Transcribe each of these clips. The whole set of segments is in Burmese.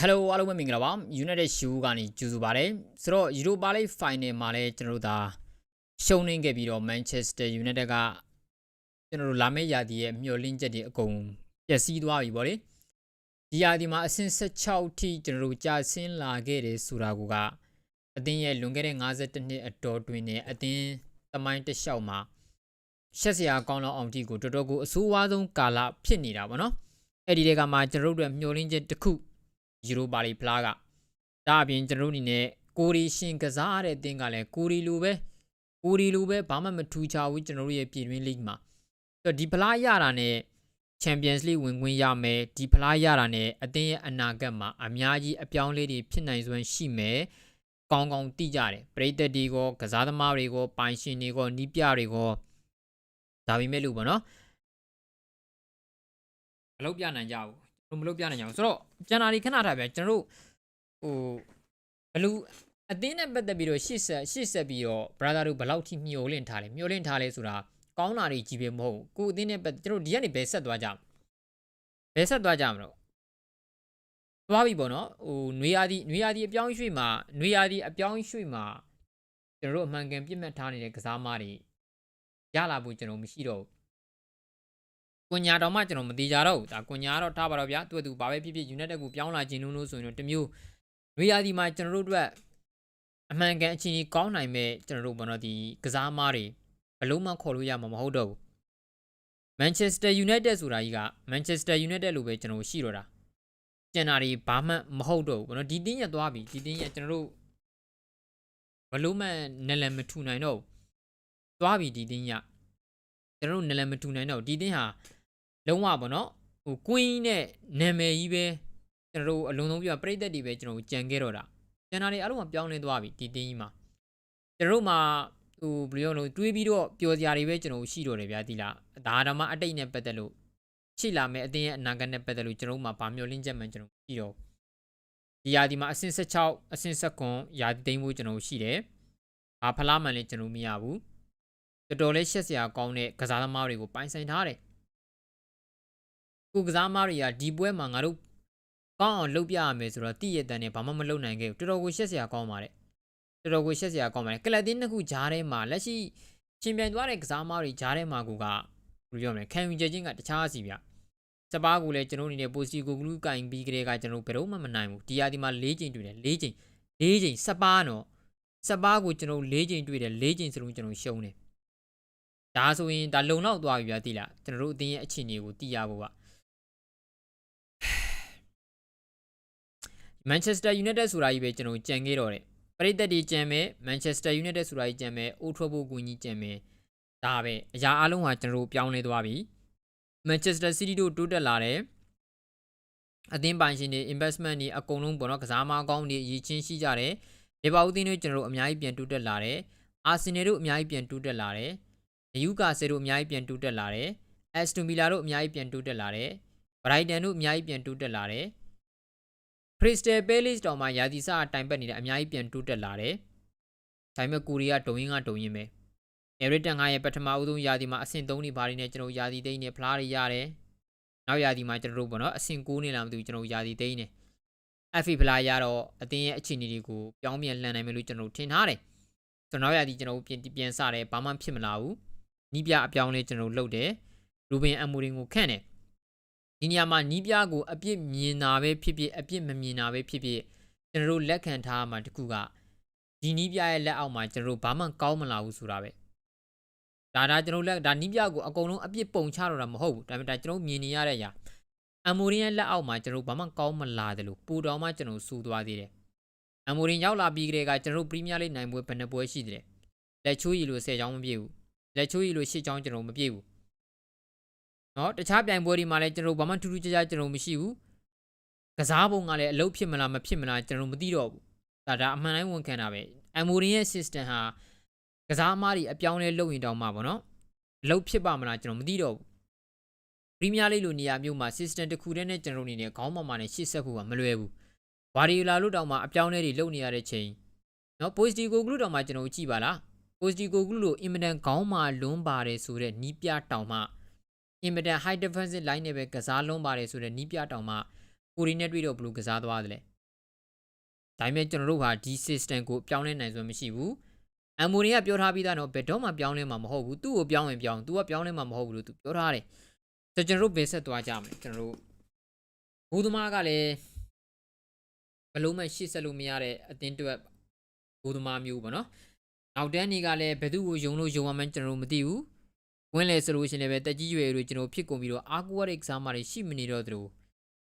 Hello အားလုံးပဲမင်္ဂလာပါ United Shoe ကနေကြိုဆိုပါရစေဆိုတော့ Europa League Final မှာလည်းကျွန်တော်တို့ဒါရှုံးနေခဲ့ပြီးတော့ Manchester United ကကျွန်တော်တို့လာမယ့်ရာသီရဲ့မျှော်လင့်ချက်တွေအကုန်ပျက်စီးသွားပြီဗောလေဒီရာသီမှာအဆင့်16ထိကျွန်တော်တို့ကြာဆင်းလာခဲ့တယ်ဆိုတာကအသင်းရဲ့လွန်ခဲ့တဲ့52နှစ်အတော်တွင်နဲ့အသင်းသမိုင်းတစ်လျှောက်မှာရှက်စရာကောင်းလောက်အောင်ထိကိုတော်တော်ကိုအဆိုးဝါးဆုံးကာလဖြစ်နေတာဗောနော်အဲ့ဒီတွေကမှကျွန်တော်တို့အတွက်မျှော်လင့်ချက်တစ်ခု ယူရိုပါလီဖလားကဒါအပြင်ကျွန်တော်တို့အနေနဲ့ကိုရီရှင်ကစားတဲ့အသင်းကလည်းကိုရီလိုပဲကိုရီလိုပဲဘာမှမထူးခြားဘူးကျွန်တော်တို့ရဲ့ပြည်တွင်းလိဂ်မှာဆိုတော့ဒီဖလားရတာနဲ့ Champions League ဝင်ခွင့်ရမယ်ဒီဖလားရတာနဲ့အသင်းရဲ့အနာဂတ်မှာအများကြီးအပြောင်းလဲတွေဖြစ်နိုင်စွမ်းရှိမယ်ကောင်းကောင်းသိကြတယ်ပရိသတ်တွေကကစားသမားတွေကပိုင်ရှင်တွေကနီးပြတွေကဒါပေမဲ့လို့ပေါ့နော်မလုပ်ပြနိုင်ကြဘူးဘယ် လိုမလုပ်ပြနိုင်ကြအောင်ဆိုတော့ကျန်တာဒီခဏထားပြန်ကျွန်တော်တို့ဟိုဘလူအသင်းနဲ့ပတ်သက်ပြီးတော့ရှစ်ဆက်ရှစ်ဆက်ပြီးတော့ brother တို့ဘယ်လောက်ထိမျှော်လင့်ထားလဲမျှော်လင့်ထားလဲဆိုတာကောင်းတာတွေကြီးပဲမဟုတ်ဘူးကိုယ်အသင်းနဲ့ပတ်ကျွန်တော်ဒီကနေဘယ်ဆက်သွားကြမလဲဘယ်ဆက်သွားကြမလို့သွားပြီပေါ့နော်ဟိုနွေရာသီနွေရာသီအပြောင်းရွှေ့မှာနွေရာသီအပြောင်းရွှေ့မှာကျွန်တော်တို့အမှန်ကန်ပြစ်မှတ်ထားနေတဲ့ကစားသမားတွေရလာဖို့ကျွန်တော်မရှိတော့ဘူး ကွန်ညာတော့မှကျွန်တော်မသေးကြတော့ဘူးဒါကွန်ညာကတော့ထားပါတော့ဗျာသူကသူဘာပဲဖြစ်ဖြစ် United ကိုပြောင်းလာခြင်းလို့လို့ဆိုရင်တော့တမျိုးရွေးရာဒီမှာကျွန်တော်တို့အတွက်အမှန်ကန်အချင်းကြီးကောင်းနိုင်မဲ့ကျွန်တော်တို့ဘောနော်ဒီကစားမားတွေဘလုံးမခေါ်လို့ရမှာမဟုတ်တော့ဘူး Manchester United ဆိုတာကြီးက Manchester United လို့ပဲကျွန်တော်ရှိတော့တာကျန်တာတွေဘာမှမဟုတ်တော့ဘူးဘောနော်ဒီတင်းရသွားပြီဒီတင်းရကျွန်တော်တို့ဘလုံးမနယ်လန်မထူနိုင်တော့ဘူးသွားပြီဒီတင်းရကျွန်တော်တို့နယ်လန်မထူနိုင်တော့ဘူးဒီတင်းဟာ လုံးဝပေါ့နော်ဟိုကွင်းနဲ့နာမည်ကြီးပဲကျွန်တော်တို့အလုံးစုံပြပြိသက်တွေပဲကျွန်တော်တို့ကြံခဲ့တော့တာကျန်တာတွေအားလုံးကပြောင်းလဲသွားပြီဒီတင်းကြီးမှာကျွန်တော်တို့မှာဟိုဘယ်လိုလဲတွေးပြီးတော့ပျော်စရာတွေပဲကျွန်တော်တို့ရှိတော့တယ်ဗျာဒီလားဒါတော့မှအတိတ်နဲ့ပတ်သက်လို့ရှိလာမယ်အတင်းရဲ့အနာဂတ်နဲ့ပတ်သက်လို့ကျွန်တော်တို့မှာဗာမျောလင်းချက်မှန်ကျွန်တော်ရှိတော့ဒီရာဒီမှာအဆင့်16အဆင့်19ရာဒီသိမ်းဖို့ကျွန်တော်ရှိတယ်ဘာဖလားမှန်လည်းကျွန်တော်မရဘူးတော်တော်လေးရှက်စရာကောင်းတဲ့ကစားသမားတွေကိုပိုင်ဆိုင်ထားတယ် ကိုကစားမားတွေကဒီပွဲမှာငါတို့ကောင်းအောင်လုပ်ပြရမယ်ဆိုတော့တည့်ရတဲ့နဲ့ဘာမှမလုပ်နိုင်ခဲ့ဘူးတော်တော်ကိုရှက်စရာကောင်းပါတယ်တော်တော်ကိုရှက်စရာကောင်းပါတယ်ကလပ်တင်းနှစ်ခုဂျားထဲမှာလက်ရှိရှင်ပြိုင်သွားတဲ့ကစားမားတွေဂျားထဲမှာကိုကဘယ်လိုပြောမလဲခံယူချက်ချင်းကတခြားစီဗျစပါးကိုလည်းကျွန်တော်အနေနဲ့ပိုစီကိုဂလူးကင်ပြီးကလေးကကျွန်တော်ဘယ်တော့မှမနိုင်ဘူးဒီရာဒီမှာ၄ချိန်တွေ့တယ်၄ချိန်၄ချိန်စပါးနော်စပါးကိုကျွန်တော်၄ချိန်တွေ့တယ်၄ချိန်စလုံးကျွန်တော်ရှုံးတယ်ဒါဆိုရင်ဒါလုံလောက်သွားပြီဗျာတိလားကျွန်တော်တို့အတင်းရဲ့အခြေအနေကိုသိရဖို့က Manchester United ဆိုတာကြီးပဲကျွန်တော်ကြံခဲ့တော့တယ်ပရိသတ်တွေကြံမယ် Manchester United ဆိုတာကြီးကြံမယ် Old Trafford ကိုကြီးကြံမယ်ဒါပဲအရာအလုံးကကျွန်တော်တို့ပြောင်းလဲသွားပြီ Manchester City တို့တိုးတက်လာတယ်အသင်းပိုင်ရှင်တွေ investment တွေအကုန်လုံးပေါ့နော်ကစားမကောင်းတွေရည်ချင်းရှိကြတယ်လီဗာပူးသင်းတို့ကျွန်တော်တို့အများကြီးပြန်တိုးတက်လာတယ်အာဆင်နယ်တို့အများကြီးပြန်တိုးတက်လာတယ်နယူကာဆယ်တို့အများကြီးပြန်တိုးတက်လာတယ်အက်စတွန်ဗီလာတို့အများကြီးပြန်တိုးတက်လာတယ်ဘရိုက်တန်တို့အများကြီးပြန်တိုးတက်လာတယ် Crystal Palace တောင်မှရာသီစအတိုင်ပတ်နေတဲ့အများကြီးပြန်တိုးတက်လာတယ်။ဒါပေမဲ့ကိုရီးယားဒုံရင်းကဒုံရင်းပဲ။ Everton ကရဲ့ပထမဦးဆုံးရာသီမှာအဆင့်3နေပါနေနဲ့ကျွန်တော်ရာသီသိန်းနဲ့ဖလားတွေရတယ်။နောက်ရာသီမှာကျွန်တော်တို့ပေါ့နော်အဆင့်9နေလာမှသူကျွန်တော်ရာသီသိန်းနဲ့ FA ဖလားရတော့အသင်းရဲ့အခြေအနေတွေကိုပြောင်းပြန်လှန်နိုင်မယ်လို့ကျွန်တော်ထင်ထားတယ်။ဆိုတော့နောက်ရာသီကျွန်တော်ပြန်ပြန်စတယ်ဘာမှဖြစ်မလာဘူး။နီးပြအပြောင်းလဲကျွန်တော်လုပ်တယ်။ရူဘင်အမိုရင်ကိုခန့်တယ်။ ဒီနေရာမှာနီးပြကိုအပြစ်မြင်တာပဲဖြစ်ဖြစ်အပြစ်မမြင်တာပဲဖြစ်ဖြစ်ကျွန်တော်တို့လက်ခံထားမှာတခုကဒီနီးပြရဲ့လက်အောက်မှာကျွန်တော်တို့ဘာမှကောင်းမလာဘူးဆိုတာပဲဒါဒါကျွန်တော်လက်ဒါနီးပြကိုအကုန်လုံးအပြစ်ပုံချတော့တာမဟုတ်ဘူးဒါပေမဲ့ဒါကျွန်တော်မြင်နေရတဲ့အရာအမိုရင်ရဲ့လက်အောက်မှာကျွန်တော်ဘာမှကောင်းမလာတယ်လို့ပူတော်မှကျွန်တော်စူသွားသေးတယ်အမိုရင်ရောက်လာပြီးကတည်းကကျွန်တော်တို့ပရီးမီးယားလိနိုင်ပွဲဘယ်နှပွဲရှိတယ်လက်ချိုးရီလို့10ချောင်းမပြည့်ဘူးလက်ချိုးရီလို့10ချောင်းကျွန်တော်မပြည့်ဘူး နော်တခြားပြိုင်ပွဲတွေမှာလည်းကျွန်တော်ဘာမှထူးထူးခြားခြားကျွန်တော်မရှိဘူးကစားပုံကလည်းအလုပ်ဖြစ်မလားမဖြစ်မလားကျွန်တော်မသိတော့ဘူးဒါဒါအမှန်တိုင်းဝန်ခံတာပဲ Amorin ရဲ့ system ဟာကစားအမားတွေအပြောင်းလဲလုပ်ရင်တောင်းမှာပေါ့နော်အလုပ်ဖြစ်ပါမလားကျွန်တော်မသိတော့ဘူး Premier League လိုနေရာမျိုးမှာ system တစ်ခုတည်းနဲ့ကျွန်တော်အနေနဲ့ခေါင်းပေါ်မှာနဲ့ရှေ့ဆက်ဖို့ကမလွယ်ဘူးဘာဒီလာလို့တောင်မှအပြောင်းလဲတွေလုပ်နေရတဲ့ချိန်နော် Postigo ကလူတောင်မှကျွန်တော်ကြည့်ပါလား Postigo ကလူလိုအင်မတန်ခေါင်းမှာလွန်းပါတယ်ဆိုတဲ့နီးပြတောင်မှ အင်မတန် high defensive line နဲ့ပဲကစားလုံးပါတယ်ဆိုတဲ့နီးပြတောင်မှကိုရီနဲ့တွေ့တော့ဘယ်လိုကစားသွားသလဲဒါပေမဲ့ကျွန်တော်တို့ဟာဒီ system ကိုပြောင်းလဲနိုင်စွမ်းမရှိဘူးအမ်မိုရီကပြောထားပြီးသားတော့ဘယ်တော့မှပြောင်းလဲမှာမဟုတ်ဘူးသူ့ကိုပြောင်းရင်ပြောင်းသူကပြောင်းလဲမှာမဟုတ်ဘူးလို့သူပြောထားတယ်ဆိုတော့ကျွန်တော်တို့ဘယ်ဆက်သွားကြမလဲကျွန်တော်တို့ဘူသမားကလည်းဘယ်လုံးမှရှေ့ဆက်လို့မရတဲ့အတင်းတွက်ဘူသမားမျိုးပေါ့နော်နောက်တန်းနေကလည်းဘယ်သူ့ကိုယုံလို့ယုံရမှန်းကျွန်တော်တို့မသိဘူး ဝင်လေဆိုလို့ရှိရင်လည်းပဲတက်ကြီးရွယ်တွေကျွန်တော်ဖြစ်ကုန်ပြီးတော့အာကူရတဲ့ကစားမတွေရှိမနေတော့သလို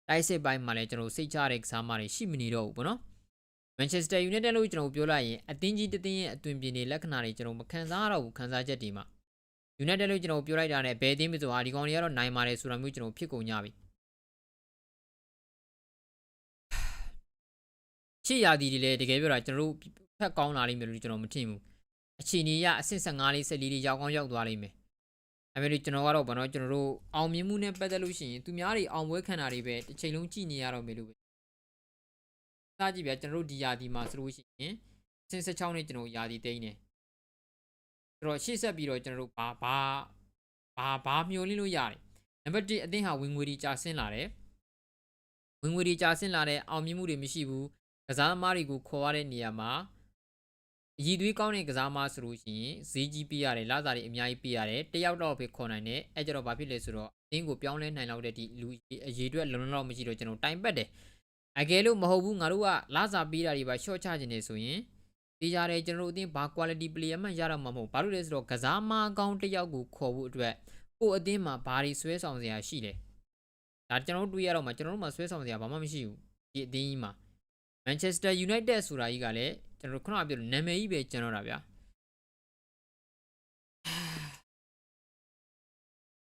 တိုက်စစ်ပိုင်းမှာလည်းကျွန်တော်စိတ်ချတဲ့ကစားမတွေရှိမနေတော့ဘူးပေါ့နော် Manchester United လို့ကျွန်တော်ပြောလိုက်ရင်အသင်းကြီးတစ်သင်းရဲ့အသွင်ပြင်တွေလက္ခဏာတွေကျွန်တော်မခံစားရတော့ဘူးခံစားချက်တွေမှာ United လို့ကျွန်တော်ပြောလိုက်တာနဲ့ဘယ်အသင်းမဆိုဟာဒီကောင်တွေကတော့နိုင်ပါတယ်ဆိုတာမျိုးကျွန်တော်ဖြစ်ကုန်ကြပြီချစ်ရာဒီတွေလည်းတကယ်ပြောတာကျွန်တော်တို့ဖက်ကောင်းလာလိမ့်မယ်လို့ကျွန်တော်မထင်ဘူးအချိန်ကြီးရအဆင့်15လေး14လေးရောက်ကောင်းရောက်သွားလိမ့်မယ် အဲ့မဲ့ကျွန်တော်ကတော့ဘာလို့ကျွန်တော်တို့အောင်မြင်မှုနဲ့ပတ်သက်လို့ရှိရင်သူများတွေအောင်ပွဲခံတာတွေပဲတစ်ချိန်လုံးကြည့်နေရတော့မယ်လို့ပဲစားကြည့်ဗျာကျွန်တော်တို့ဒီယာဒီမှာဆိုလို့ရှိရင်ဆင်း16နဲ့ကျွန်တော်ယာဒီတိန်းနေဆိုတော့ရှေ့ဆက်ပြီးတော့ကျွန်တော်တို့ဘာဘာဘာဘာမျောလင်းလို့ရတယ်နံပါတ်1အသင်းဟာဝင်ငွေတွေကြာဆင်းလာတယ်ဝင်ငွေတွေကြာဆင်းလာတဲ့အောင်မြင်မှုတွေမရှိဘူးကစားသမားတွေကိုခေါ်ရတဲ့နေရာမှာ အည်သွေးကောင်းတဲ့ကစားသမားဆိုလို့ရှိရင်ဈေးကြီးပေးရတယ်လစာတွေအများကြီးပေးရတယ်တယောက်တော့ပဲခေါ်နိုင်တယ်အဲကြတော့ဘာဖြစ်လဲဆိုတော့အင်းကိုပြောင်းလဲနိုင်လောက်တဲ့ဒီလူအရေးအတွက်လုံလောက်မရှိတော့ကျွန်တော်တိုင်ပတ်တယ်အကယ်လို့မဟုတ်ဘူးငါတို့ကလစာပေးတာတွေပါ short ချခြင်းနေဆိုရင်ဒီကြတယ်ကျွန်တော်တို့အတင်းဘာ quality player မှရတော့မှာမဟုတ်ဘာလို့လဲဆိုတော့ကစားမကောင်းတစ်ယောက်ကိုခေါ်ဖို့အတွက်ကိုအတင်းမှာဘာတွေဆွဲဆောင်စရာရှိလဲဒါကျွန်တော်တို့တွေးရတော့မှကျွန်တော်တို့မှာဆွဲဆောင်စရာဘာမှမရှိဘူးဒီအတင်းကြီးမှာ Manchester United ဆိုတာကြီးကလည်း ကျွန်တော်ခုနကပြောလို့နာမည်ကြီးပဲကျွန်တော်တာဗျာ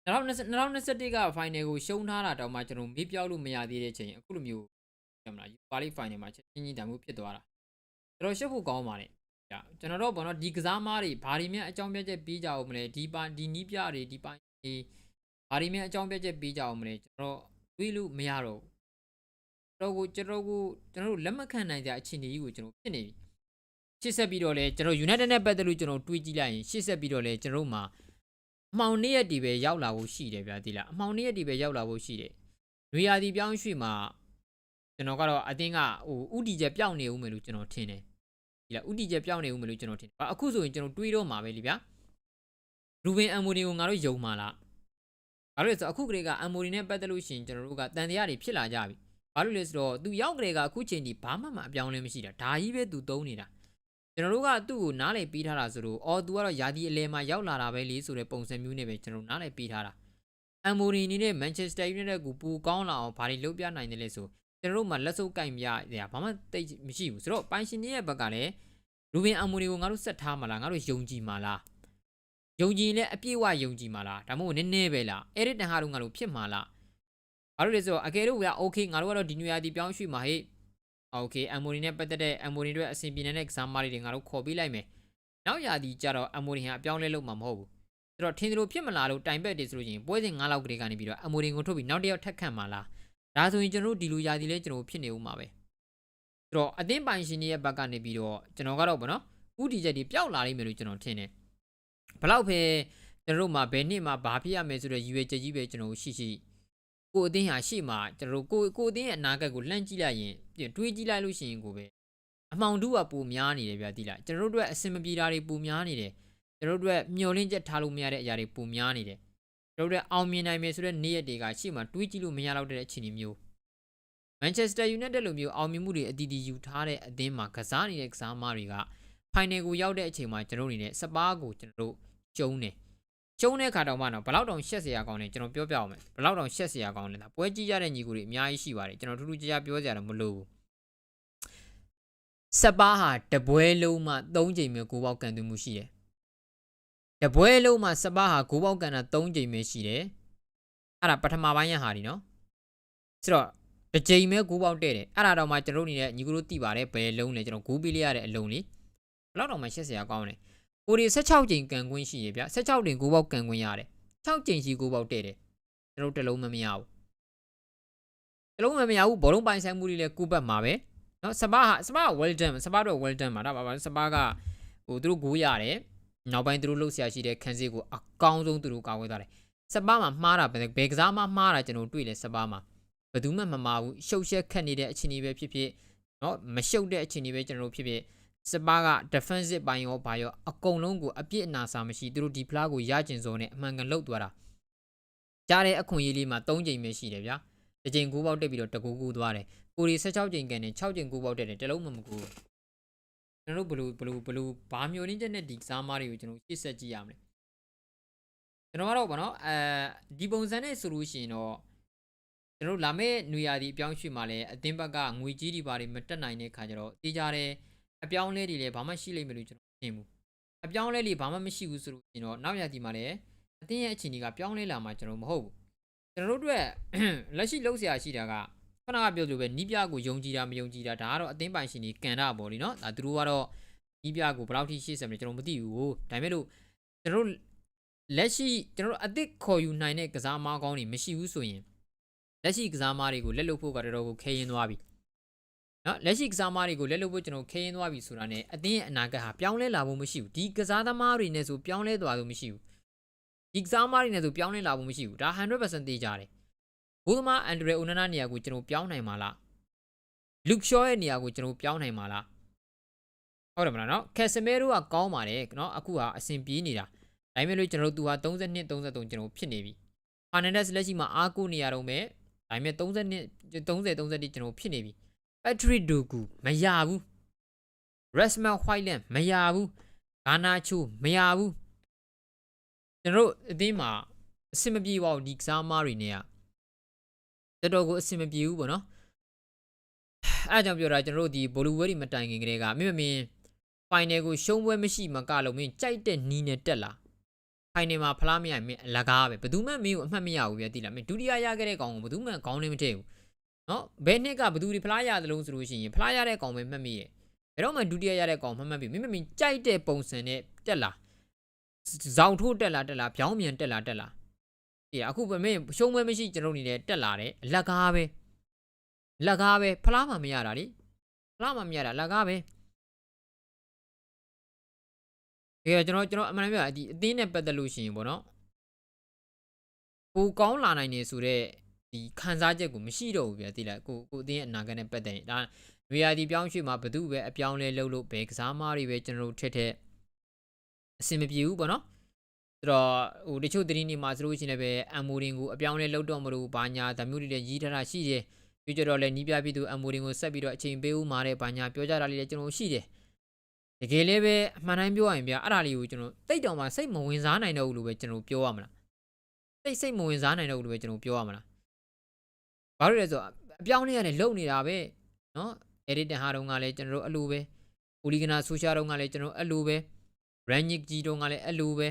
2021က final ကိုရှုံးထားတာတောင်မှကျွန်တော်မေ့ပြောက်လို့မရသေးတဲ့ချိန်အခုလိုမျိုးရမလား Europa League final မှာချင်းချင်းတန်မှုဖြစ်သွားတာကျွန်တော်ရှုပ်ဖို့ကောင်းပါတယ်ကြာကျွန်တော်တို့ဘောနော်ဒီကစားမားတွေဘာတွေများအကြောင်းပြချက်ပြီးကြအောင်မလဲဒီပါဒီနီးပြတွေဒီပိုင်းဒီဘာတွေများအကြောင်းပြချက်ပြီးကြအောင်မလဲကျွန်တော်တွေးလို့မရတော့တော့ကိုကျွန်တော်ကိုကျွန်တော်တို့လက်မခံနိုင်ကြအခြေအနေကြီးကိုကျွန်တော်ဖြစ်နေပြီ ရှစ်ဆက်ပြီးတော့လဲကျွန်တော် United နဲ့ပတ်သက်လို့ကျွန်တော်တွေးကြည့်လိုက်ရင်ရှစ်ဆက်ပြီးတော့လဲကျွန်တော်တို့မှာအမှောင်နေ့ရက်ဒီပဲရောက်လာဖို့ရှိတယ်ဗျာဒီလားအမှောင်နေ့ရက်ဒီပဲရောက်လာဖို့ရှိတယ်နွေရာသီပြောင်းရွှေ့မှာကျွန်တော်ကတော့အတင်းကဟိုဥတီချက်ပြောင်းနေဦးမယ်လို့ကျွန်တော်ထင်တယ်ဒီလားဥတီချက်ပြောင်းနေဦးမယ်လို့ကျွန်တော်ထင်တယ်။အခုဆိုရင်ကျွန်တော်တွေးတော့မှာပဲလीဗျာ။ရူဘင်အမ်မိုဒီကိုငါတို့ယုံမှာလား။ဘာလို့လဲဆိုတော့အခုကလေးကအမ်မိုဒီနဲ့ပတ်သက်လို့ရှိရင်ကျွန်တော်တို့ကတန်တရားတွေဖြစ်လာကြပြီ။ဘာလို့လဲဆိုတော့သူရောက်ကလေးကအခုချိန်ဒီဘာမှမအပြောင်းလဲမရှိတာ။ဒါကြီးပဲသူသုံးနေတာ။ ကျွန်တော်တို့ကသူ့ကိုနားလည်ပေးထားတာဆိုတော့အော်သူကတော့ယာဒီအလဲမှာရောက်လာတာပဲလေဆိုတဲ့ပုံစံမျိုးနဲ့ပဲကျွန်တော်နားလည်ပေးထားတာ။အမ်မိုဒီအနေနဲ့မန်ချက်စတာယူနိုက်တက်ကိုပူကောင်းလာအောင်ဘာတွေလုပ်ပြနိုင်တယ်လဲဆိုကျွန်တော်တို့မှလက်စုပ်ကင်ပြရဘာမှတိတ်မရှိဘူးဆိုတော့ပိုင်ရှင်ရဲ့ဘက်ကလည်းရူဘင်အမ်မိုဒီကိုငါတို့ဆက်ထားမလားငါတို့ယုံကြည်မလားယုံကြည်လဲအပြည့်အဝယုံကြည်မလားဒါမှမဟုတ်နည်းနည်းပဲလားအဲ့ဒီတန်ဟာတို့ငါတို့ဖြစ်မှာလားဘာလို့လဲဆိုတော့အကယ်လို့ကโอเคငါတို့ကတော့ဒီနွေရာသီပြောင်းရွှေ့မှာဟေ့ โอเคအမ်မိုဒီနဲ့ပတ်သက်တဲ့အမ်မိုဒီတို့အဆင်ပြေတဲ့ကစားမတွေငါတို့ခေါ်ပေးလိုက်မယ်နောက်ရာသီကျတော့အမ်မိုဒီဟာအပြောင်းလဲလုပ်မှာမဟုတ်ဘူးဆိုတော့ထင်သလိုဖြစ်မလားလို့တိုင်ပက်တယ်ဆိုလို့ရှိရင်ပွဲစဉ်9လောက်ကလေးကနေပြီးတော့အမ်မိုဒီကိုထုတ်ပြီးနောက်တစ်ယောက်ထက်ခတ်မှာလားဒါဆိုရင်ကျွန်တော်တို့ဒီလိုယာဒီလဲကျွန်တော်ဖြစ်နေဦးမှာပဲဆိုတော့အသင်းပိုင်ရှင်တွေရဲ့ဘက်ကနေပြီးတော့ကျွန်တော်ကတော့ဗောနော်ဥတီချက်တွေပျောက်လာလိမ့်မယ်လို့ကျွန်တော်ထင်တယ်ဘလောက်ပဲကျွန်တော်တို့မှာဘယ်နှစ်မှာဘာဖြစ်ရမယ်ဆိုတော့ရည်ရွယ်ချက်ကြီးပဲကျွန်တော်ရှိရှိ ကိုအသင်းဟာရှေ့မှာကျွန်တော်တို့ကိုကိုအသင်းရဲ့အနာဂတ်ကိုလှမ်းကြည့်လိုက်ရင်တွေးကြည့်လိုက်လို့ရှိရင်ကိုပဲအမှောင်တူကပိုများနေတယ်ဗျာတိလားကျွန်တော်တို့အတွက်အစင်မပြေတာတွေပိုများနေတယ်ကျွန်တော်တို့အတွက်မျောလင်းချက်ထားလို့မရတဲ့အရာတွေပိုများနေတယ်ကျွန်တော်တို့အောင်မြင်နိုင်မယ်ဆိုတဲ့နေ့ရက်တွေကရှေ့မှာတွေးကြည့်လို့မရတော့တဲ့အခြေအနေမျိုး Manchester United လိုမျိုးအောင်မြင်မှုတွေအတီးတီးယူထားတဲ့အသင်းမှာကစားနေတဲ့ကစားသမားတွေက final ကိုရောက်တဲ့အချိန်မှာကျွန်တော်တို့အနေနဲ့စပါးကိုကျွန်တော်တို့ကျုံတယ် ကျုံတဲ့ခါတောင်မှတော့ဘလောက်တောင်ရှက်စရာကောင်းလဲကျွန်တော်ပြောပြအောင်မယ်ဘလောက်တောင်ရှက်စရာကောင်းလဲဒါပွဲကြည့်ရတဲ့ညီကိုတွေအများကြီးရှိပါတယ်ကျွန်တော်ထူးထူးခြားခြားပြောစရာတော့မလိုဘူးစပါးဟာတပွဲလုံးမှ3ချိန်ပဲကိုပေါက်ကန်သွင်းမှုရှိတယ်တပွဲလုံးမှာစပါးဟာဂိုးပေါက်ကန်တာ3ချိန်ပဲရှိတယ်အဲ့ဒါပထမပိုင်းရဟာဒီနော်ဆိုတော့တစ်ချိန်ပဲဂိုးပေါက်တဲ့တယ်အဲ့ဒါတော့မှကျွန်တော်တို့အနေနဲ့ညီကိုတို့သိပါတယ်ဘယ်လုံးလဲကျွန်တော်ဂိုးပေးလိုက်ရတဲ့အလုံးလေးဘယ်တော့မှရှက်စရာကောင်းတယ် ကိုရီ16ကြိမ်ကန်ခွင်းရှိရဗျ16ကြိမ်9ပေါက်ကန်ခွင်းရတယ်6ကြိမ်ရှိ9ပေါက်တဲ့တယ်ကျွန်တော်တလုံးမမရဘူးတလုံးမမရဘူးဘောလုံးပိုင်ဆိုင်မှုတွေလည်းကုပတ်မှာပဲနော်စပါးဟာစပါး well done စပါးတော့ well done ပါဒါပါပါစပါးကဟိုသူတို့ဂိုးရတယ်နောက်ပိုင်းသူတို့လှုပ်ရှားရှိတဲ့ခန်းစည်းကိုအကောင်းဆုံးသူတို့ကာကွယ်ထားတယ်စပါးမှာမှားတာပဲဘယ်ကစားမှမှားတာကျွန်တော်တွေ့လဲစပါးမှာဘယ်သူမှမမှားဘူးရှုပ်ရှက်ခက်နေတဲ့အခြေအနေပဲဖြစ်ဖြစ်နော်မရှုပ်တဲ့အခြေအနေပဲကျွန်တော်တို့ဖြစ်ဖြစ် စပါးက defensive ပိုင်းရောဘာရောအကုန်လုံးကိုအပြစ်အနာစာမရှိသူတို့ဒီဖလားကိုရကျင်စုံနဲ့အမှန်ကန်လှုပ်သွားတာကြားတဲ့အခွင့်အရေးလေးမှာ၃ချိန်ပဲရှိတယ်ဗျာတစ်ချိန်ကိုပေါက်တက်ပြီးတော့တကူကူသွားတယ်ကိုရီ16ချိန်ကန်နဲ့6ချိန်ကိုပေါက်တက်တယ်တလုံးမမကူဘူးကျွန်တော်တို့ဘလူးဘလူးဘလူးဘာမျိုးရင်းချက်နဲ့ဒီကစားမားတွေကိုကျွန်တော်ရှေ့ဆက်ကြည့်ရမလဲကျွန်တော်ကတော့ဗောနော်အဲဒီပုံစံနဲ့ဆိုလို့ရှိရင်တော့ကျွန်တော်တို့လာမယ့်နွေရာသီအပြောင်းရွှေ့မှာလည်းအသင်းဘက်ကငွေကြီးတွေဘာတွေမတက်နိုင်တဲ့ခါကျတော့တေးကြတဲ့ အပြောင်းလဲတွေလည်းဘာမှရှိလိမ့်မယ်လို့ကျွန်တော်ထင်ဘူးအပြောင်းလဲတွေဘာမှမရှိဘူးဆိုလို့ရှိရင်တော့နောက်ရာသီမှာလည်းအသင်းရဲ့အခြေအနေကပြောင်းလဲလာမှာကျွန်တော်မဟုတ်ဘူးကျွန်တော်တို့အတွက်လက်ရှိလုံးဆရာရှိတာကခဏကပြောသလိုပဲနီးပြကိုယုံကြည်တာမယုံကြည်တာဒါကတော့အသင်းပိုင်ရှင်ကြီးကန်တာပေါ့လीနော်ဒါသူတို့ကတော့နီးပြကိုဘယ်လောက်ထိရှေ့ဆက်မလဲကျွန်တော်မသိဘူးဒါပေမဲ့လို့ကျွန်တော်တို့လက်ရှိကျွန်တော်တို့အသစ်ခေါ်ယူနိုင်တဲ့ကစားမားကောင်းတွေမရှိဘူးဆိုရင်လက်ရှိကစားမားတွေကိုလက်လွတ်ဖို့ကတော်တော်ကိုခဲရင်သွားပြီ နော်လက်ရှိကစားမားတွေကိုလက်လွတ်ဖို့ကျွန်တော်ခဲရင်သွားပြီဆိုတာနဲ့အသင်းရဲ့အနာဂတ်ဟာပြောင်းလဲလာဖို့မရှိဘူးဒီကစားသမားတွေနဲ့ဆိုပြောင်းလဲသွားလို့မရှိဘူးဒီကစားသမားတွေနဲ့ဆိုပြောင်းလဲလာဖို့မရှိဘူးဒါ100%သိကြတယ်ဘိုးသမားအန်ဒရီအိုနာနာနေရာကိုကျွန်တော်ပြောင်းနိုင်မှာလားလူကရှော့ရဲ့နေရာကိုကျွန်တော်ပြောင်းနိုင်မှာလားဟုတ်တယ်မလားနော်ကက်ဆမဲရိုကကောင်းပါတယ်နော်အခုဟာအဆင်ပြေနေတာဒါပေမဲ့လို့ကျွန်တော်တို့သူဟာ32 33ကျွန်တော်ဖြစ်နေပြီဖာနန်ဒက်စ်လက်ရှိမှာအားကိုနေရတော့မယ်ဒါပေမဲ့32 30 30ကျွန်တော်ဖြစ်နေပြီ ပက်ထရစ်ဒူကူမရဘူးရက်စမန်ဟွိုက်လန်မရဘူးဂါနာချိုမရဘူးကျွန်တော်တို့အသင်းမှာအဆင်မပြေပါဘူးဒီကစားမားတွေနဲ့ကတော်တော်ကိုအဆင်မပြေဘူးပေါ့နော်အဲအကြောင်းပြောတာကျွန်တော်တို့ဒီဘိုလူဝဲဒီမတိုင်ခင်ကလေးကမင်းမမင်းဖိုင်နယ်ကိုရှုံးပွဲမရှိမကလို့မင်းကြိုက်တဲ့နီးနဲ့တက်လာဖိုင်နယ်မှာဖလားမရရင်မင်းအလကားပဲဘယ်သူမှမင်းကိုအမှတ်မရဘူးပြတိလားမင်းဒုတိယရခဲ့တဲ့ကောင်ကိုဘယ်သူမှခေါင်းနဲ့မထည့်ဘူး နော်ဘယ်နှစ်ကဘယ်သူဒီဖလားရတယ်လို့ဆိုလို့ရှိရင်ဖလားရတဲ့ကောင်ပဲမှတ်မိတယ်ဘယ်တော့မှဒုတိယရတဲ့ကောင်မှတ်မှတ်ပြီမင်းမင်းကြိုက်တဲ့ပုံစံနဲ့တက်လာဇောင်ထိုးတက်လာတက်လာပြောင်းမြန်တက်လာတက်လာအေးအခုပဲမင်းရှုံးပွဲမရှိကျွန်တော်နေနဲ့တက်လာတယ်အလကားပဲလက်ကားပဲဖလားမှမရတာလေဖလားမှမရတာလက်ကားပဲကဲကျွန်တော်ကျွန်တော်အမှန်တမ်းပြောဒီအသင်းနဲ့ပတ်သက်လို့ရှိရင်ပေါ့နော်ကိုကောင်းလာနိုင်နေဆိုတော့ ဒီခံစားချက်ကိုမရှိတော့ဘူးဗျာသိလားကိုကိုအသင်းရဲ့အနာဂတ်နဲ့ပတ်သက်ရင်ဒါနွေရာသီပြောင်းရွှေ့မှာဘသူပဲအပြောင်းလဲလုပ်လို့ဘယ်ကစားမားတွေပဲကျွန်တော်တို့ထက်ထက်အဆင်မပြေဘူးပေါ့နော်ဆိုတော့ဟိုတချို့သတင်းတွေမှာဆိုလို့ရှိရင်လည်းအမ်မိုရင်ကိုအပြောင်းလဲလုပ်တော့မလို့ဘာညာဒါမျိုးတွေလည်းရီးထားတာရှိတယ်ပြီးကြတော့လည်းနီးပြပြီးသူအမ်မိုရင်ကိုဆက်ပြီးတော့အချိန်ပေးဦးမှာတဲ့ဘာညာပြောကြတာလေးလည်းကျွန်တော်ရှိတယ်တကယ်လည်းပဲအမှန်တိုင်းပြောရရင်ဗျာအဲ့ဒါလေးကိုကျွန်တော်တိတ်တောင်မှစိတ်မဝင်စားနိုင်တော့ဘူးလို့ပဲကျွန်တော်ပြောရမလားစိတ်စိတ်မဝင်စားနိုင်တော့ဘူးလို့ပဲကျွန်တော်ပြောရမလား ဘာလို့လဲဆိုတော့အပြောင်းလဲရတယ်လုံနေတာပဲနော် edit တန်ဟာတုန်းကလည်းကျွန်တော်တို့အလိုပဲပူလီဂနာဆိုရှာတုန်းကလည်းကျွန်တော်အလိုပဲ rank ကြီးတုန်းကလည်းအလိုပဲ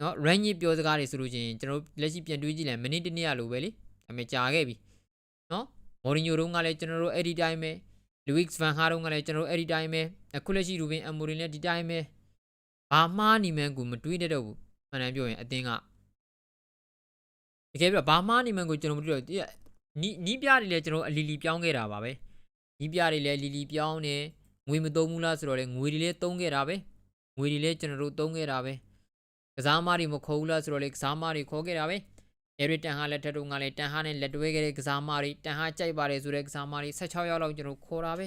နော် rank ပြောစကားတွေဆိုလို့ချင်းကျွန်တော်လက်ရှိပြန်တွေးကြည့်လိုက်မိနစ်တစ်နေ့ရလိုပဲလေဒါပေမဲ့ကြာခဲ့ပြီနော်မော်ရီညိုတုန်းကလည်းကျွန်တော်တို့အဲ့ဒီတိုင်းပဲလူဝစ်ဗန်ဟာတုန်းကလည်းကျွန်တော်တို့အဲ့ဒီတိုင်းပဲအခုလက်ရှိရူဘင်အမိုရင်လည်းဒီတိုင်းပဲဘာမှားနေမှန်းကိုမတွေးတတ်တော့ဘူးမှန်တယ်ပြောရင်အတင်းက တကယ်ပြဘာမှားနေမှန်းကိုကျွန်တော်မတွေးတော့နီးနီးပြတွေလည်းကျွန်တော်အလီလီပြောင်းခဲ့တာပါပဲနီးပြတွေလည်းလီလီပြောင်းနေငွေမသုံးဘူးလားဆိုတော့လေငွေတွေလည်းသုံးခဲ့တာပဲငွေတွေလည်းကျွန်တော်တို့သုံးခဲ့တာပဲကစားမတွေမခေါ်ဘူးလားဆိုတော့လေကစားမတွေခေါ်ခဲ့တာပဲအဲရီတန်ဟာလက်ထက်တုန်းကလည်းတန်ဟာနဲ့လက်တွဲခဲ့တဲ့ကစားမတွေတန်ဟာကြိုက်ပါတယ်ဆိုတဲ့ကစားမတွေ16ရောက်လောက်ကျွန်တော်ခေါ်တာပဲ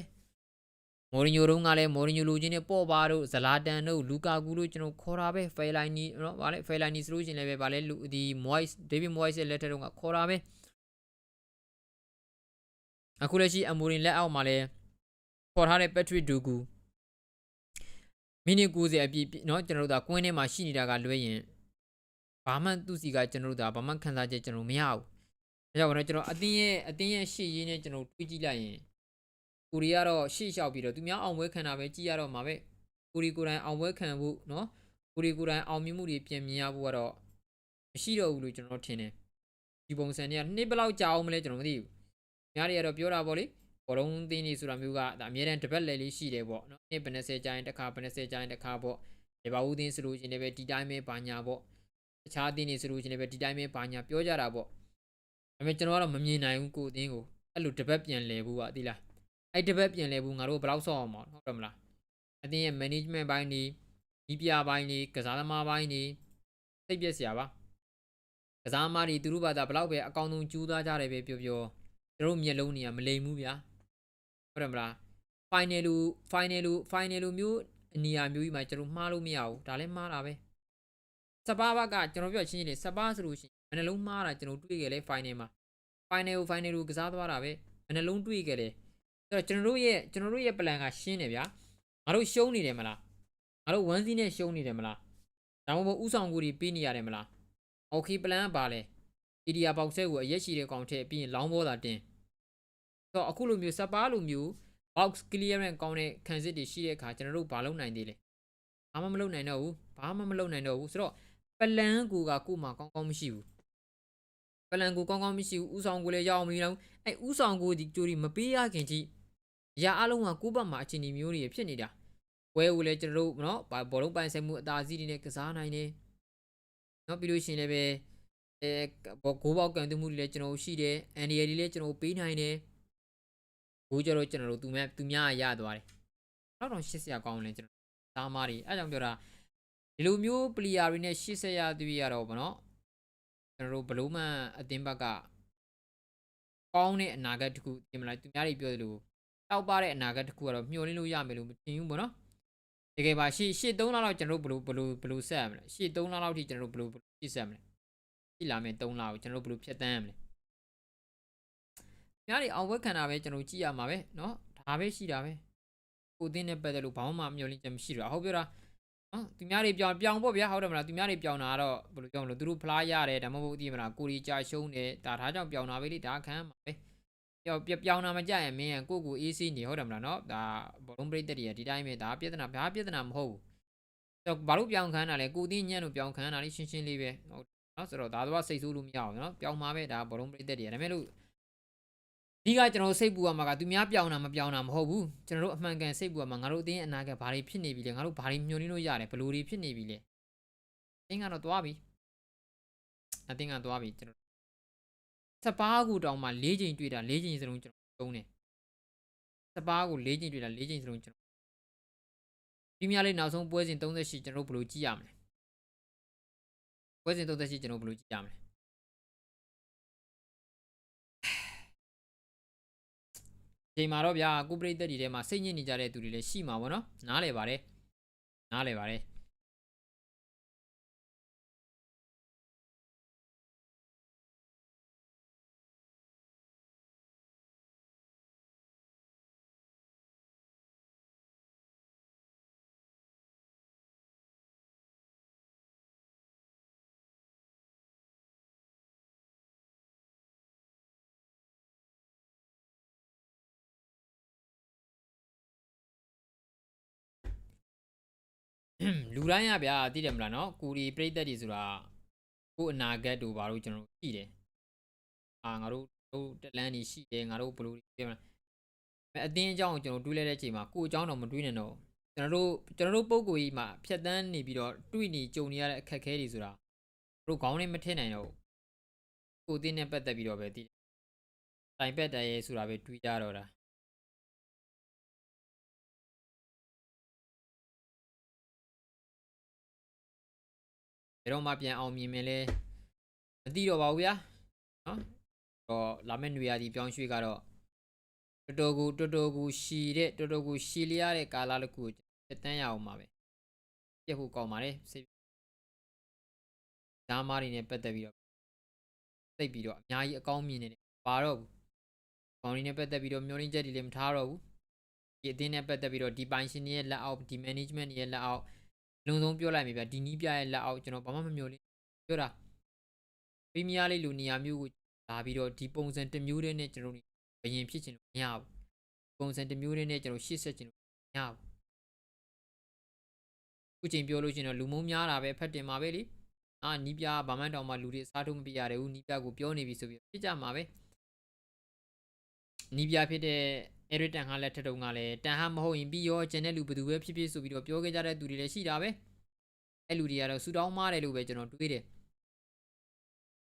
မိုရီညိုတို့ကလည်းမိုရီညိုလူချင်းနဲ့ပေါ့ပါတို့ဇလာတန်တို့လူကာကူတို့ကျွန်တော်ခေါ်တာပဲဖေလိုင်းနီနော်ဗာလဲဖေလိုင်းနီဆိုလို့ရှင်လည်းပဲဗာလဲလူဒီ Moise David Moise ရဲ့လက်ထက်တုန်းကခေါ်တာပဲအခုလက်ရှိအမိုရင်လက်အောက်မှာလည်းခေါ်ထားတဲ့ Patrick Dugu မိနစ်90အပြည့်နော်ကျွန်တော်တို့ကကွင်းထဲမှာရှိနေတာကလွဲရင်ဘာမှသူစီကကျွန်တော်တို့ကဘာမှခံစားချက်ကျွန်တော်မရဘူးဒါကြောင့်ကျွန်တော်အတင်းရဲ့အတင်းရဲ့ရှေ့ရင်းနဲ့ကျွန်တော်တွေးကြည့်လိုက်ရင် ကိုရီးယားတော့ရှေ့လျှောက်ပြီးတော့သူများအောင်ပွဲခံတာပဲကြည်ရတော့မှာပဲကိုရီကိုယ်တိုင်အောင်ပွဲခံဖို့နော်ကိုရီကိုယ်တိုင်အောင်မြင်မှုတွေပြင်မြင်ရဖို့ကတော့မရှိတော့ဘူးလို့ကျွန်တော်ထင်တယ်ဒီပုံစံတွေကနှစ်ဘလောက်ကြာအောင်မလဲကျွန်တော်မသိဘူးများတွေကတော့ပြောတာပေါ့လေဘောလုံးသင်းနေဆိုတာမျိုးကဒါအများတန်တပတ်လဲလေးရှိတယ်ပေါ့နော်နှစ်ဘယ်20ကျိုင်းတစ်ခါဘယ်20ကျိုင်းတစ်ခါပေါ့ဒီဘာဦးသင်းဆိုလို့ရှင်လည်းပဲဒီတိုင်းပဲဘာညာပေါ့တခြားသင်းနေဆိုလို့ရှင်လည်းပဲဒီတိုင်းပဲဘာညာပြောကြတာပေါ့ဒါပေမဲ့ကျွန်တော်ကတော့မမြင်နိုင်ဘူးကိုသင်းကိုအဲ့လိုတပတ်ပြန်လဲဘူးอ่ะသိလား အဲ့တပတ်ပြန်လဲဘူးငါတို့ဘယ်လောက်ဆော့အောင်မဟုတ်တယ်မလားအသင်းရဲ့ management ဘိုင်းနေဒီပြဘိုင်းနေကစားသမားဘိုင်းနေစိတ်ပြက်စရာပါကစားသမားတွေသူတို့ဘာသာဘလောက်ပဲအကောင်းဆုံးကြိုးစားကြတယ်ပဲပြောပြောကျွန်တော်တို့မျက်လုံးတွေကမလိမ်ဘူးဗျာဟုတ်တယ်မလား final လူ final လူ final လူမျိုးအနီယာမျိုးကြီးမှာကျွန်တော်မှားလို့မရဘူးဒါလည်းမှားတာပဲစပါးဘက်ကကျွန်တော်ပြောချင်းချင်းလေးစပါးဆိုလို့ရှိရင်ဘယ်နှလုံးမှားတာကျွန်တော်တွေ့ခဲ့လဲ final မှာ final ကို final ကိုကစားသွားတာပဲဘယ်နှလုံးတွေ့ခဲ့လဲ အဲ့တော့ကျွန်တော်တို့ရဲ့ကျွန်တော်တို့ရဲ့ plan ကရှင်းတယ်ဗျာငါတို့ရှုံးနေတယ်မလားငါတို့1စီးနဲ့ရှုံးနေတယ်မလားဒါမှမဟုတ်ဥဆောင်ကူတွေပေးနေရတယ်မလား okay plan ကပါလဲ area box ကိုအရက်ရှိတဲ့ကောင်ထည့်ပြီးရင်လောင်းဘောတာတင်ဆိုတော့အခုလိုမျိုးစပါးလိုမျိုး box clearance ကောင်းတဲ့ခံစစ်တွေရှိတဲ့အခါကျွန်တော်တို့ဘာလုပ်နိုင်သေးလဲဘာမှမလုပ်နိုင်တော့ဘူးဘာမှမလုပ်နိုင်တော့ဘူးဆိုတော့ plan ကိုကကို့မှာကောင်းကောင်းမရှိဘူး plan ကိုကောင်းကောင်းမရှိဘူးဥဆောင်ကိုလည်းရအောင်မရအောင်အဲဥဆောင်ကိုဒီကြိုးဒီမပေးရခင်ကြီး အရာအလုံးကကိုယ့်ဘက်မှာအခြေအနေမျိုးတွေဖြစ်နေတာပွဲကိုလည်းကျွန်တော်တို့နော်ဘောလုံးပိုင်ဆိုင်မှုအသာစီးတွေနဲ့ကစားနိုင်တယ်နော်ပြီးလို့ရှိရင်လည်းပဲအဲကိုးပေါက်ကန်သွင်းမှုတွေလည်းကျွန်တော်တို့ရှိတယ်အန်ဒီရတွေလည်းကျွန်တော်တို့ပေးနိုင်တယ်ဘိုးကျတော့ကျွန်တော်တို့သူများသူများရသွားတယ်နောက်တော့ရှစ်ဆရာကောင်းလဲကျွန်တော်သားမားတွေအဲကြောင့်ပြောတာဒီလိုမျိုး player တွေနဲ့ရှစ်ဆရာတွေ့ရတော့ဗောနော်ကျွန်တော်တို့ဘလုံးမန်အသင်းဘက်ကကောင်းတဲ့အနာဂတ်တခုပြင်မလားသူများတွေပြောသလို တောက်ပတဲ့အနာဂတ်တစ်ခုကတော့မျှော်လင့်လို့ရမယ်လို့မထင်ဘူးဗောနော်တကယ်ပါရှေ့ရှေ့3လလောက်ကျွန်တော်တို့ဘလို့ဘလို့ဘလို့ဆက်ရမလဲရှေ့3လလောက်ထိကျွန်တော်တို့ဘလို့ရှေ့ဆက်မလဲရှေ့လာမယ်3လကိုကျွန်တော်တို့ဘလို့ဖြတ်တန်းရမလဲ များတွေအောင်ဝက်ခံတာပဲကျွန်တော်ကြည့်ရမှာပဲเนาะဒါပဲရှိတာပဲကိုသိနဲ့ပတ်သက်လို့ဘာမှမမျှော်လင့်ချက်မရှိတော့ဟုတ်ပြောတာနော်သူများတွေပြောင်းပြောင်းပေါ့ဗျာဟုတ်တယ်မလားသူများတွေပြောင်းတာကတော့ဘယ်လိုပြောမလို့သူတို့ဖလားရတယ်ဒါမှမဟုတ်ဒီမလားကိုရီကြာရှုံးတယ်ဒါဒါကြောင့်ပြောင်းတာပဲလေဒါခံမှာပဲ ပြောပြောင်းတာမကြရင်မင်းရကိုကိုအေးစီးနေဟုတ်တယ်မလားနော်ဒါဘောလုံးပရိသတ်တွေကဒီတိုင်းပဲဒါပြဿနာဘာပြဿနာမဟုတ်ဘူးတော့ဘာလို့ပြောင်းခန်းတာလဲကိုသိညံ့လို့ပြောင်းခန်းတာလေးရှင်းရှင်းလေးပဲဟုတ်နော်ဆိုတော့ဒါတော့စိတ်ဆိုးလို့မရအောင်နော်ပြောင်းမှာပဲဒါဘောလုံးပရိသတ်တွေဒါပေမဲ့လို့ဒီကကျွန်တော်စိတ်ပူရမှာကသူများပြောင်းတာမပြောင်းတာမဟုတ်ဘူးကျွန်တော်တို့အမှန်ကန်စိတ်ပူရမှာငါတို့အတင်းအနာကဘာတွေဖြစ်နေပြီလဲငါတို့ဘာတွေညှို့နှိုးလို့ရတယ်ဘယ်လိုတွေဖြစ်နေပြီလဲအင်းကတော့သွားပြီအတင်းကသွားပြီကျွန်တော် စပါးကူတောင်မှ၄ချိန်တွေ့တာ၄ချိန်စလုံးကျွန်တော်သုံးတယ်စပါးကို၄ချိန်တွေ့တာ၄ချိန်စလုံးကျွန်တော်ဒီများလေးနောက်ဆုံးပွဲစဉ်38ကျွန်တော်တို့ဘယ်လိုကြည့်ရမလဲပွဲစဉ်38ကျွန်တော်ဘယ်လိုကြည့်ရမလဲချိန်မှာတော့ဗျာကိုပရိသတ်တွေထဲမှာစိတ်ညစ်နေကြတဲ့သူတွေလည်းရှိမှာပေါ့နော်နားလဲပါတယ်နားလဲပါတယ် လူတိုင်းရဗျာသိတယ်မလားနော်ကိုဒီပရိသတ်တွေဆိုတာကိုအနာဂတ်တို့ဘာလို့ကျွန်တော်တို့ရှိတယ်အာငါတို့တို့တက်လန်းနေရှိတယ်ငါတို့ဘယ်လိုပြောမလဲအဲအတင်းအကြောင်းကိုကျွန်တော်တွေးလဲတဲ့အချိန်မှာကိုအကြောင်းတော့မတွေးနဲ့တော့ကျွန်တော်တို့ကျွန်တော်တို့ပုံကိုကြီးမှာဖြတ်တန်းနေပြီးတော့တွေးနေကြုံနေရတဲ့အခက်အခဲတွေဆိုတာတို့ခေါင်းနဲ့မထည့်နိုင်တော့ကိုတင်းနဲ့ပတ်သက်ပြီးတော့ပဲသိတယ်တိုင်ပက်တရဲဆိုတာပဲတွေးကြတော့တာ တော့မှပြန်အောင်မြင်မယ်လဲမသိတော့ပါဘူးဗျာနော်တော့လာမယ့်နေရာဒီပြောင်းရွှေ့ကတော့တော်တော်ကိုတော်တော်ကိုရှည်တဲ့တော်တော်ကိုရှည်လျားတဲ့ကာလတစ်ခုကိုတက်တန်းရအောင်ပါပဲပြက်ဖို့ကောင်းပါတယ်စိတ်ဓာမားတွေနဲ့ပတ်သက်ပြီးတော့စိတ်ပြီးတော့အများကြီးအကောင်းမြင်နေတယ်ပါတော့ဘူးကောင်းနေနဲ့ပတ်သက်ပြီးတော့မျောလင်းချက်တွေလည်းမထားတော့ဘူးဒီအတင်းနဲ့ပတ်သက်ပြီးတော့ဒီပိုင်ရှင်တွေရဲ့လက်အောက်ဒီ management တွေရဲ့လက်အောက် လုံဆုံးပြောလိုက်ပြီဗျဒီနီးပြရဲ့လက်အောက်ကျွန်တော်ဘာမှမမျှော်လင့်ပြောတာပရီးမီးယားလိလူနေရာမျိုးကိုလာပြီးတော့ဒီပုံစံတစ်မျိုးတည်းနဲ့ကျွန်တော်တို့ဘယင်ဖြစ်ချင်လို့မရဘူးပုံစံတစ်မျိုးတည်းနဲ့ကျွန်တော်ရှေ့ဆက်ချင်လို့မရဘူးခုချိန်ပြောလို့ရှိရင်တော့လူမုံများတာပဲဖတ်တင်မှာပဲလေအာနီးပြဘာမှတောင်မှလူတွေအစားထိုးမပြရတယ်ဘူးနီးပြကိုပြောနေပြီဆိုပြီးဖြစ်ကြမှာပဲနီးပြဖြစ်တဲ့ အဲရတန်ဟာလက်ထက်တုန်းကလည်းတန်ဟာမဟုတ်ရင်ပြီးရောကျန်တဲ့လူဘယ်သူပဲဖြစ်ဖြစ်ဆိုပြီးတော့ပြောခဲ့ကြတဲ့သူတွေလည်းရှိတာပဲအဲလူတွေကတော့ဆူတောင်းမားတယ်လို့ပဲကျွန်တော်တွေးတယ်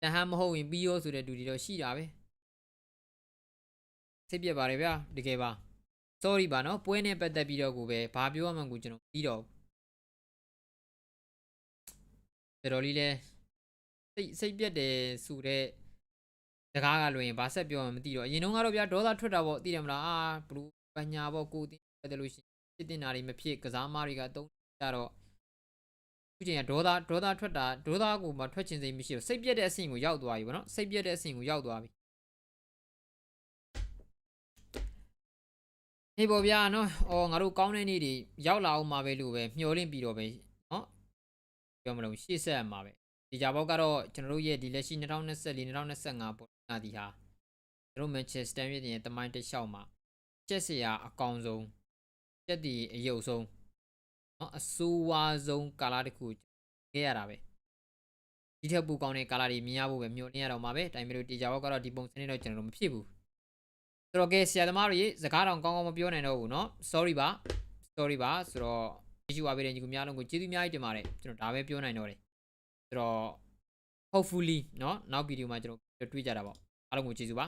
တန်ဟာမဟုတ်ရင်ပြီးရောဆိုတဲ့လူတွေတော့ရှိတာပဲစိတ်ပြက်ပါတယ်ဗျာတကယ်ပါ sorry ပါနော်ပွဲနဲ့ပတ်သက်ပြီးတော့ကိုပဲဘာပြောရမှန်းကိုကျွန်တော်ပြီးတော့တော်တော်လေးလဲစိတ်စိတ်ပြက်တယ်ဆိုတဲ့ စကားကလွင်ဘာဆက်ပြောမှမသိတော့အရင်တုန်းကတော့ဗျာဒေါသထွက်တာပေါ့သိတယ်မလားအာဘလူးပညာပေါ့ကိုသိတယ်လို့ရှိရင်ဖြစ်တင်တာတွေမဖြစ်ကစားမားတွေကတုံးကြတော့ခုချိန်ကဒေါသဒေါသထွက်တာဒေါသကိုမှထွက်ချင်စိတ်မရှိတော့စိတ်ပြက်တဲ့အဆင့်ကိုရောက်သွားပြီဗောနော်စိတ်ပြက်တဲ့အဆင့်ကိုရောက်သွားပြီဟေးပေါ့ဗျာနော်အော်ငါတို့ကောင်းတဲ့နေ့တွေရောက်လာအောင်မှာပဲလို့ပဲမျှော်လင့်ပြီးတော့ပဲနော်ပြောမလို့ရှေ့ဆက်ရမှာပဲ ဒီကြဘောက်ကတော့ကျွန်တော်တို့ရဲ့ဒီလက်ရှိ2024 2025ပေါ်လာဒီဟာကျွန်တော်မန်ချက်စတန်ရဲ့တမိုင်းတစ်လျှောက်မှာချက်စရာအကောင်ဆုံးချက်ဒီအယုတ်ဆုံးเนาะအဆိုးဝါးဆုံးကာလာတစ်ခုခဲ့ရတာပဲဒီထက်ပူကောင်းတဲ့ကာလာတွေမြင်ရဖို့ပဲမျှော်လင့်ရတော့မှာပဲဒါပေမဲ့လို့ဒီကြဘောက်ကတော့ဒီပုံစံနဲ့တော့ကျွန်တော်တို့မဖြစ်ဘူးဆိုတော့ကဲဆရာသမားတွေစကားတော့ကောင်းကောင်းမပြောနိုင်တော့ဘူးเนาะ sorry ပါ sorry ပါဆိုတော့ကျေးဇူးပါပေးတဲ့ညီကူများလုံးကိုကျေးဇူးအများကြီးတင်ပါတယ်ကျွန်တော်ဒါပဲပြောနိုင်တော့တယ် ဆိုတော့ hopefully เนาะနောက်ဗီဒီယိုမှာကျွန်တော်တွေ့ကြတာပေါ့အားလုံးကိုကျေးဇူးပါ